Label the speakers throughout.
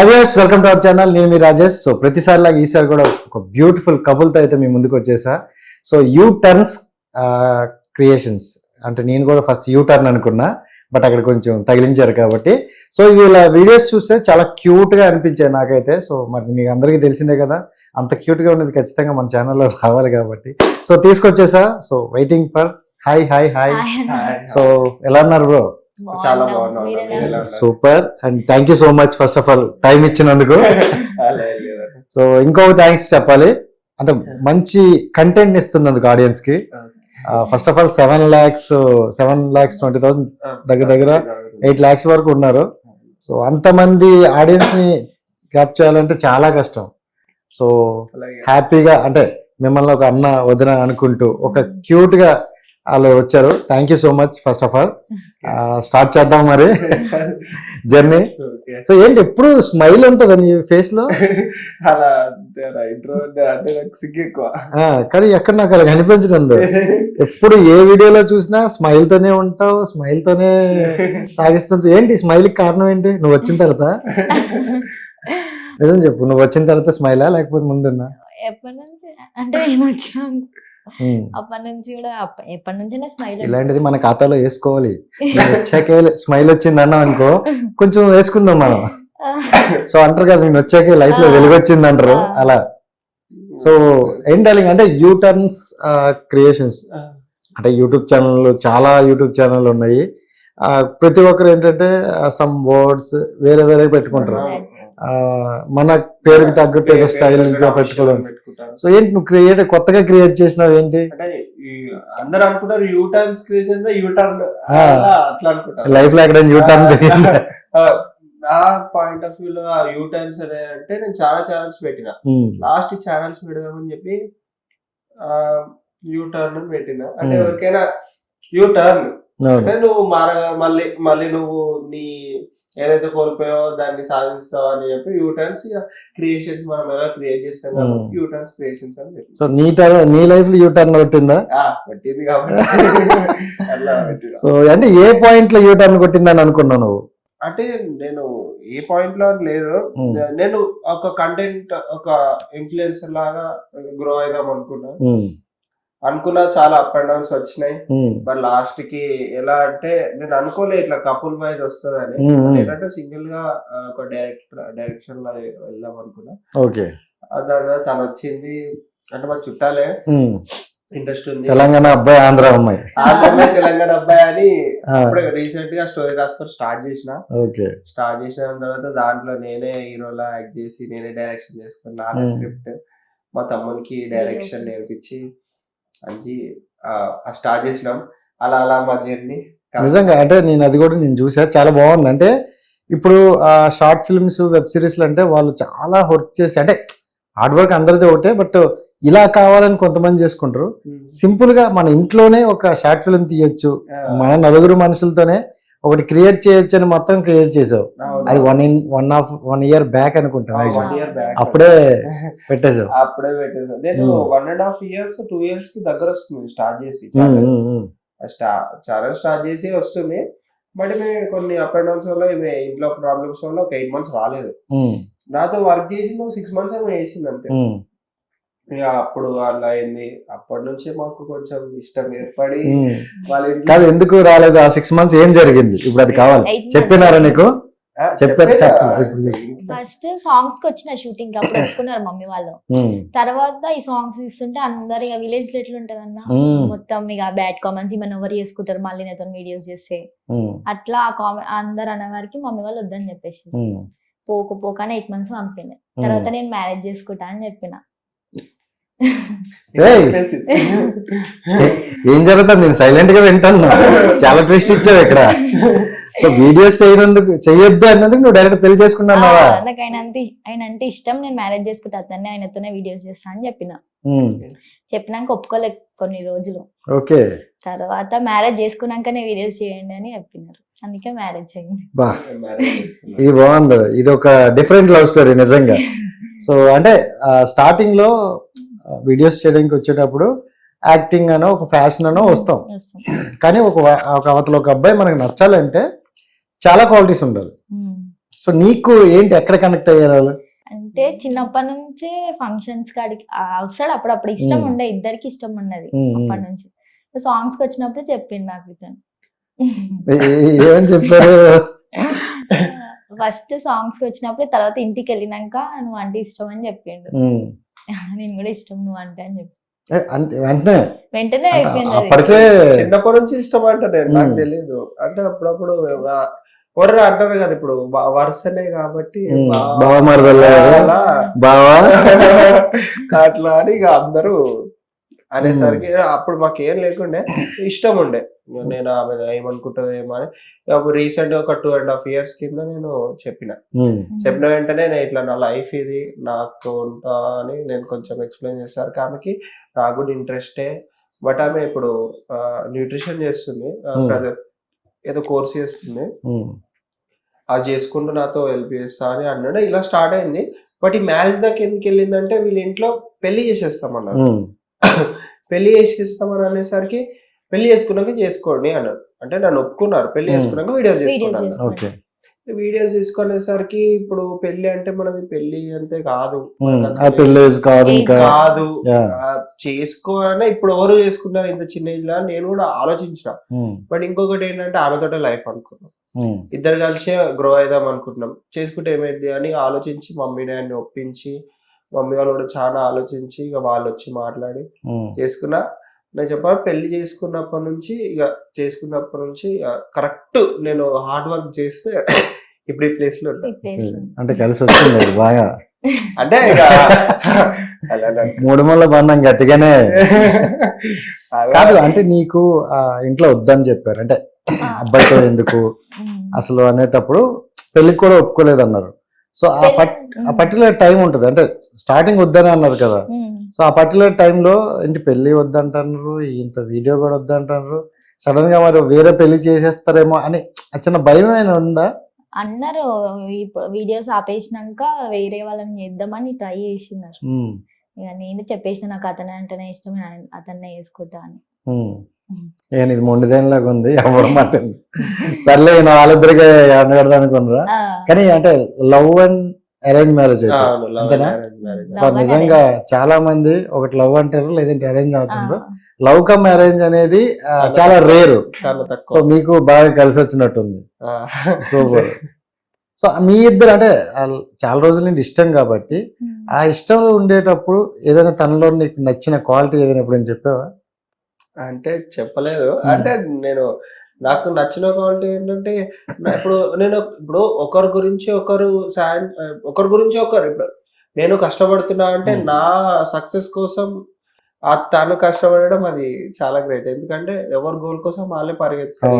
Speaker 1: అవియర్స్ welcome to our channel నేను మీ Rajesh. So ప్రతిసారి లాగా ఈసారి కూడా ఒక బ్యూటిఫుల్ కపుల్తో అయితే మీ ముందుకు వచ్చేసా. సో యూ టర్న్స్ క్రియేషన్స్ అంటే నేను కూడా ఫస్ట్ యూ టర్న్ అనుకున్నా బట్ అక్కడ కొంచెం తగిలించారు కాబట్టి. సో వీళ్ళ వీడియోస్ చూస్తే చాలా క్యూట్గా అనిపించాయి నాకైతే. సో మరి మీకు అందరికీ తెలిసిందే కదా అంత క్యూట్గా ఉన్నది ఖచ్చితంగా మన ఛానల్లో రావాలి కాబట్టి. So తీసుకొచ్చేసా. So waiting for hi hi hi so ఎలా ఉన్నారు బ్రో
Speaker 2: చాలా?
Speaker 1: Super. And thank you so much first of all time ఇచ్చినందుకు. సో ఇంకొక థ్యాంక్స్ చెప్పాలి. అంటే మంచి కంటెంట్ ఇస్తున్నందుకు ఆడియన్స్కి. First of all seven lakhs seven lakhs twenty thousand దగ్గర దగ్గర ఎయిట్ ల్యాక్స్ వరకు ఉన్నారు. సో అంతమంది ఆడియన్స్ని క్యాప్ చేయాలంటే చాలా కష్టం. సో హ్యాపీగా అంటే మిమ్మల్ని ఒక అన్న వదిన అనుకుంటూ ఒక క్యూట్గా వాళ్ళు వచ్చారు. Thank you so much first of all start చేద్దాం మరి. జర్నీ సో ఏంటి ఎప్పుడు స్మైల్ ఉంటుందా నీ ఫేస్లో?
Speaker 2: అలా ఇంట్రో అంటే నాకు సిగ్గు ఎక్కువ.
Speaker 1: ఆ, కానీ ఎక్కడ నాకు అలా కనిపించడం. ఎప్పుడు ఏ వీడియోలో చూసినా స్మైల్ తోనే ఉంటావు స్మైల్ తోనే సాగిస్తుంటావు ఏంటి స్మైల్ కారణం ఏంటి? నువ్వు వచ్చిన తర్వాత? నిజం చెప్పు నువ్వు వచ్చిన తర్వాత స్మైలా లేకపోతే ముందున్నా?
Speaker 3: ఎప్పటి నుంచి? అంటే నేను వచ్చినాక
Speaker 1: ఉమ్.
Speaker 3: అప్పటి నుంచి కూడా అప్ప- ఎప్పటి నుంచి స్మైల్
Speaker 1: ఇలాంటిది మన ఖాతాలో వేసుకోవాలి. వచ్చాకే స్మైల్ వచ్చింది అన్నావు అనుకో కొంచెం వేసుకుందాం మనం. సో అంటారు కదా నేను వచ్చాకే లైఫ్లో
Speaker 3: ఆ.
Speaker 1: వెలుగు వచ్చింది అంటారు. అలా. సో ఏం డార్లింగ్ అంటే యూ టర్న్స్ క్రియేషన్స్ అంటే యూట్యూబ్ ఛానల్ చాలా యూట్యూబ్ ఛానల్ ఉన్నాయి. ఆ, ప్రతి ఒక్కరు ఏంటంటే సమ్ వర్డ్స్ వేరే వేరే పెట్టుకుంటారు. మన పేరుకి తగ్గట్టు ఏదో స్టైల్గా పెట్టుకోవడం. సో ఏంటి నువ్వు క్రియేట్ కొత్తగా క్రియేట్ చేసినావు ఏంటి?
Speaker 2: అందరు అనుకుంటారు U turn creation U turn
Speaker 1: ఆ.
Speaker 2: అట్లా అనుకుంటారు.
Speaker 1: లైఫ్లో ఎక్కడ యూ టర్న్
Speaker 2: ఆ, నా పాయింట్ ఆఫ్ వ్యూ లో యూ టర్న్స్ అంటే నేను చాలా ఛానల్స్ పెట్టిన. లాస్ట్ ఛానల్స్ పెడదామని చెప్పి యూ టర్న్ పెట్టిన. అంటే. ఎవరికైనా యూ టర్న్ అంటే నువ్వు మళ్ళీ మళ్ళీ నువ్వు నీ ఏదైతే కోల్పోయావో దాన్ని సాధిస్తావు అని చెప్పి యూ టర్న్స్ క్రియేషన్స్ మనం ఎలా క్రియేట్ చేస్తాం కాబట్టి
Speaker 1: Hmm.
Speaker 2: యూ టర్న్స్ క్రియేషన్స్ అని చెప్పి.
Speaker 1: సో నీ టర్న్ నీ లైఫ్లో యూ టర్న్ కొట్టిందా
Speaker 2: ఆ, పెట్టింది కాబట్టి.
Speaker 1: సో అంటే ఏ పాయింట్లో యూ టర్న్ కొట్టిందని అనుకున్నావు నువ్వు?
Speaker 2: అంటే నేను ఏ పాయింట్లో లేదు.
Speaker 1: Hmm.
Speaker 2: నేను ఒక కంటెంట్ ఒక ఇన్ఫ్లుయెన్సర్ లాగా గ్రో అయిదాం అనుకున్నా.
Speaker 1: ఉమ్,
Speaker 2: అనుకున్నా చాలా అప్ అండ్ డౌన్స్ వచ్చినాయి. మరి లాస్ట్కి ఎలా అంటే నేను అనుకోలే ఇట్లా కపుల్ వైజ్ వస్తుందని. ఏంటంటే సింగిల్గా ఒక డైరెక్టర్ డైరెక్షన్లో వెళ్దాం అనుకున్నా.
Speaker 1: ఓకే.
Speaker 2: దాని తను వచ్చింది. అంటే మా చుట్టాలే. ఇంట్రెస్ట్ ఉంది.
Speaker 1: తెలంగాణ అబ్బాయి ఆంధ్ర అమ్మాయి.
Speaker 2: తెలంగాణ అబ్బాయి అని రీసెంట్గా స్టోరీ రాసుకొని స్టార్ట్ చేసిన.
Speaker 1: ఓకే.
Speaker 2: స్టార్ట్ చేసిన తర్వాత దాంట్లో నేనే హీరోలా యాక్ట్ చేసి నేనే డైరెక్షన్ చేసుకుని నానే
Speaker 1: Hmm.
Speaker 2: స్క్రిప్ట్ మా తమ్మునికి డైరెక్షన్ నేర్పించి మంచి స్టార్ట్ చేసినాం. అలా అలా మా జర్నీ.
Speaker 1: నిజంగా అంటే నేను అది కూడా నేను చూసా చాలా బాగుంది. అంటే ఇప్పుడు ఆ షార్ట్ ఫిల్మ్స్ వెబ్ సిరీస్లు అంటే వాళ్ళు చాలా వర్క్ చేసి అంటే హార్డ్ వర్క్ అందరిది ఒకటే బట్ ఇలా కావాలని కొంతమంది చేసుకుంటారు. సింపుల్గా మన ఇంట్లోనే ఒక షార్ట్ ఫిల్మ్ తీయొచ్చు. మన నలుగురు మనుషులతోనే ఒకటి క్రియేట్ చేయొచ్చు అని మొత్తం క్రియేట్ చేసావు. అది one in one of one year back అనుకుంటా. అప్పుడే పెట్టేసావు.
Speaker 2: అప్పుడే పెట్టేది నేను
Speaker 1: Hmm.
Speaker 2: One and half years two ఇయర్స్కి దగ్గర వస్తుంది. స్టార్ట్ చేసి.
Speaker 1: ఉమ్, ఉమ్, ఉమ్.
Speaker 2: ఛానల్ స్టార్ట్ చేసి వస్తుంది. బట్ మేము కొన్ని అప్ అండ్ డౌన్స్ వల్ల ఇవి ఇంట్లో ప్రాబ్లమ్స్ వల్ల ఒక ఎయిట్ మంత్స్ రాలేదు. నాతో వర్క్ చేసింది ఒక సిక్స్ మంత్స్ ఏమో వేసింది అంతే. ఇక అప్పుడు అలా అయింది. అప్పటి నుంచి మాకు కొంచెం ఇష్టం ఏర్పడి. వాళ్ళ
Speaker 1: కాదు ఎందుకు రాలేదు? ఆ సిక్స్ మంత్స్ ఏం జరిగింది? ఇప్పుడు అది కావాలి. చెప్పినారా నీకు? చెప్పారు.
Speaker 3: ఫస్ట్ సాంగ్స్కి వచ్చిన షూటింగ్ అప్పుడు ఒప్పుకున్నారు మమ్మీ వాళ్ళు. తర్వాత ఈ సాంగ్స్ ఇస్తుంటే అందరు ఇక విలేజ్లో ఎట్లుంటది అన్న మొత్తం ఇక బ్యాడ్ కామెంట్స్ ఏమైనా ఎవరు చేసుకుంటారు మళ్ళీ నేతో వీడియోస్ చేస్తే. అట్లా ఆ కామెంట్ అందరు అనే వారికి మమ్మీ వాళ్ళు వద్దని చెప్పేసి పోకు పోక అని ఎయిట్ మంత్స్ పంపింది. తర్వాత నేను మ్యారేజ్ చేసుకుంటా అని చెప్పిన.
Speaker 1: ఏం జరుగుతుంది? నేను సైలెంట్గా వింటాను. చాలా ట్విస్ట్ ఇచ్చావు ఇక్కడ. సో వీడియోస్ చేయనందుకు చేయొద్దు అన్నందుకు నువ్వు డైరెక్ట్ పెళ్ళి చేసుకున్నావా?
Speaker 3: నాకు ఆయన అంటే ఆయన అంటే ఇష్టం. నేను మ్యారేజ్ చేసుకుంటా అతన్ని ఆయనతోనే వీడియోస్ చేస్తా అని చెప్పిన. చెప్పినాక ఒప్పుకోలే కొన్ని రోజులు.
Speaker 1: ఓకే.
Speaker 3: తర్వాత మ్యారేజ్ చేసుకున్నాకనే వీడియోస్ చేయండి అని చెప్పినారు. అందుకే మ్యారేజ్ అయింది.
Speaker 1: బా.
Speaker 2: మ్యారేజ్ చేసుకున్నాం.
Speaker 1: ఇది బాగుంది. ఇది ఒక డిఫరెంట్ లవ్ స్టోరీ నిజంగా. సో అంటే స్టార్టింగ్లో వీడియోస్ చేయడానికి వచ్చేటప్పుడు యాక్టింగ్ అనో ఒక ఫ్యాషన్ అనో వస్తాం. కానీ ఒక ఒక అవతల ఒక అబ్బాయి మనకు నచ్చాలంటే చాలా క్వాలిటీస్ ఉండాలి. సో నీకు ఏంటి ఎక్కడ కనెక్ట్ అయ్యారు
Speaker 3: అంటే చిన్నప్పటి నుంచే ఫంక్షన్స్ కాడికి వస్తాడు అప్పుడప్పుడు ఇష్టం. ఉండే ఇద్దరికి ఇష్టం ఉన్నది
Speaker 1: ఉమ్.
Speaker 3: అప్పటి నుంచి సాంగ్స్కి వచ్చినప్పుడు చెప్పిండు నాకు ఇతను
Speaker 1: ఏమని చెప్పారు
Speaker 3: ఫస్ట్ సాంగ్స్ వచ్చినప్పుడు తర్వాత ఇంటికి వెళ్ళినాక నువ్వు అంటే ఇష్టం అని చెప్పిండు. నేను కూడా ఇష్టం నువ్వు అంటే అని చెప్పి.
Speaker 1: వెంటనే.
Speaker 3: వెంటనే
Speaker 1: అంటే
Speaker 3: అయిపోయింది అది.
Speaker 1: అప్పటికే
Speaker 2: చిన్నప్పటి నుంచి ఇష్టం అంటే నేను నాకు
Speaker 1: మ్మ్.
Speaker 2: తెలియదు అంటే అప్పుడప్పుడు ఎవరు అంటారు కదా ఇప్పుడు వ- వరుసనే కాబట్టి
Speaker 1: మ్మ్.
Speaker 2: బా-
Speaker 1: బావ
Speaker 2: అలా
Speaker 1: బావా?
Speaker 2: అట్లా అని ఇక అందరూ అనేసరికి అప్పుడు మాకు ఏం లేకుండే ఇష్టం ఉండే. నేను ఆమె ఏమనుకుంటుందో ఏమో అని రీసెంట్ ఒక టూ అండ్ హాఫ్ ఇయర్స్ కింద నేను చెప్పిన. చెప్పిన వెంటనే నేను ఇట్లా నా లైఫ్ ఇది నాకు ఉంటా అని నేను కొంచెం ఎక్స్ప్లెయిన్ చేస్తారు ఆమెకి నాకు కూడా ఇంట్రెస్టే బట్ ఆమె ఇప్పుడు న్యూట్రిషన్ చేస్తుంది. ఏదో కోర్స్ చేస్తుంది. అది చేసుకుంటూ నాతో హెల్ప్ చేస్తా అని అన్నాడు. ఇలా స్టార్ట్ అయింది. బట్ ఈ మ్యారేజ్ దాకా ఎందుకు వెళ్ళిందంటే వీళ్ళ ఇంట్లో పెళ్ళి చేసేస్తామన్నారు. పెళ్ళి చేసేస్తామని అనేసరికి పెళ్ళి చేసుకున్నాక చేసుకోండి అన్నారు అంటే నన్ను ఒప్పుకున్నారు.
Speaker 1: పెళ్ళి.
Speaker 2: చేసుకున్నాక వీడియోస్.
Speaker 1: ఓకే.
Speaker 2: వీడియోస్ తీసుకునేసరికి ఇప్పుడు పెళ్ళి అంటే మనది పెళ్ళి అంతే కాదు.
Speaker 1: కాదు ఇంకా.
Speaker 2: కాదు. చేసుకోవాలనే ఇప్పుడు ఎవరు చేసుకున్నారు ఇంత చిన్న ఏజ్లో అని నేను కూడా ఆలోచించిన. బట్ ఇంకొకటి ఏంటంటే ఆమెతోటే లైఫ్ అనుకున్నాం. ఇద్దరు కలిసే గ్రో అయిదాం అనుకుంటున్నాం. చేసుకుంటే ఏమైంది అని ఆలోచించి మమ్మీ డాడీని ఒప్పించి మమ్మీ వాళ్ళు కూడా చాలా ఆలోచించి ఇక వాళ్ళు వచ్చి మాట్లాడి. చేసుకున్నా. నేను చెప్పాను పెళ్ళి చేసుకున్నప్పటి నుంచి ఇక చేసుకున్నప్పటి నుంచి కరెక్ట్ నేను హార్డ్ వర్క్ చేస్తే ఇప్పుడు ఈ
Speaker 3: ప్లేస్లో.
Speaker 1: అంటే కలిసి వచ్చింది బాగా.
Speaker 2: అంటే
Speaker 1: మూడు ముళ్ళ బంధం గట్టిగానే. కాదు అంటే నీకు ఆ ఇంట్లో వద్దని చెప్పారు. అంటే అబ్బాయితో ఎందుకు. అసలు అనేటప్పుడు పెళ్ళికి కూడా ఒప్పుకోలేదు అన్నారు సో ఆ పట్ ఆ. పర్టికులర్ టైం ఉంటుంది. అంటే స్టార్టింగ్ వద్దని అన్నారు కదా. సో ఆ పర్టికులర్ టైంలో ఏంటి పెళ్ళి వద్దంటున్నారు ఇంత వీడియో కూడా వద్దంటున్నారు సడన్గా మరి వేరే పెళ్ళి చేసేస్తారేమో అని చిన్న భయం ఉందా?
Speaker 3: అన్నారు. వీడియోస్ ఆపేసినాక వేరే వాళ్ళని చేద్దామని ట్రై చేసినారు.
Speaker 1: ఉమ్,
Speaker 3: ఇక నేను చెప్పేసిన నాకు అతనే అంటేనే ఇష్టం నేను అతన్నే వేసుకుంటా అని.
Speaker 1: ఉమ్. ఏం ఇది మొండిదేనిలాగా ఉంది ఎవరు మాట సర్లే నా వాళ్ళిద్దరికి అనగడదా అనుకున్నారా? కానీ అంటే లవ్ అండ్ అరేంజ్ మ్యారేజ్ అంతేనా? నిజంగా చాలా మంది ఒకటి లవ్ అంటారు లేదంటే అరేంజ్
Speaker 3: ఆ,
Speaker 1: అవుతారు లవ్ కమ్ అరేంజ్ అనేది చాలా రేరు.
Speaker 2: చాలా
Speaker 1: సో మీకు బాగా కలిసి వచ్చినట్టుంది. సూపర్. సో మీ ఇద్దరు అంటే చాలా రోజుల నుండి ఇష్టం కాబట్టి. ఆ ఇష్టంలో ఉండేటప్పుడు ఏదైనా తనలో నీకు నచ్చిన క్వాలిటీ ఏదైనా ఎప్పుడు చెప్పావా?
Speaker 2: అంటే చెప్పలేదు. అంటే నేను నాకు నచ్చిన క్వాలిటీ ఏంటంటే ఇప్పుడు నేను ఇప్పుడు ఒకరి గురించి ఒకరు సాడ్ ఒకరి గురించి ఒకరు ఇప్పుడు నేను కష్టపడుతున్నా అంటే. నా సక్సెస్ కోసం ఆ తను కష్టపడడం అది చాలా గ్రేట్ ఎందుకంటే ఎవరి గోల్ కోసం వాళ్ళే పరిగెత్తారు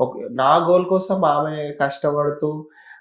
Speaker 2: ఒక- నా గోల్ కోసం ఆమె కష్టపడుతూ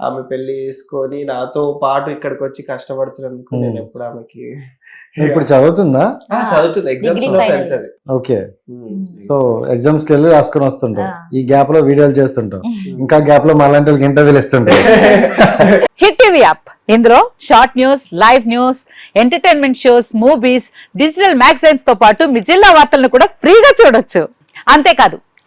Speaker 2: ఆమె పెళ్ళి చేసుకొని నాతో పాటు ఇక్కడికి వచ్చి కష్టపడుతున్నందుకు
Speaker 1: Hmm.
Speaker 2: నేను ఎప్పుడు ఆమెకి
Speaker 1: ఇప్పుడు చదువుతుందా?
Speaker 2: ఆ, చదువుతుంది.
Speaker 3: ఎగ్జామ్స్లో.
Speaker 2: వెళ్తుంది.
Speaker 1: Okay
Speaker 2: Hmm.
Speaker 1: సో ఎగ్జామ్స్కి వెళ్ళి రాసుకొని వస్తుంటాం
Speaker 3: ఆ.
Speaker 1: ఈ గ్యాప్లో వీడియోలు చేస్తుంటాం ఇంకా గ్యాప్లో మళ్ళీ వాళ్ళకి ఇంటర్వ్యూలు ఇస్తుంటాం
Speaker 4: హిట్ టీవీ యాప్ ఇందులో short news live news entertainment shows movies digital మ్యాగజైన్స్తో పాటు మీ జిల్లా వార్తలను కూడా ఫ్రీగా చూడొచ్చు. అంతేకాదు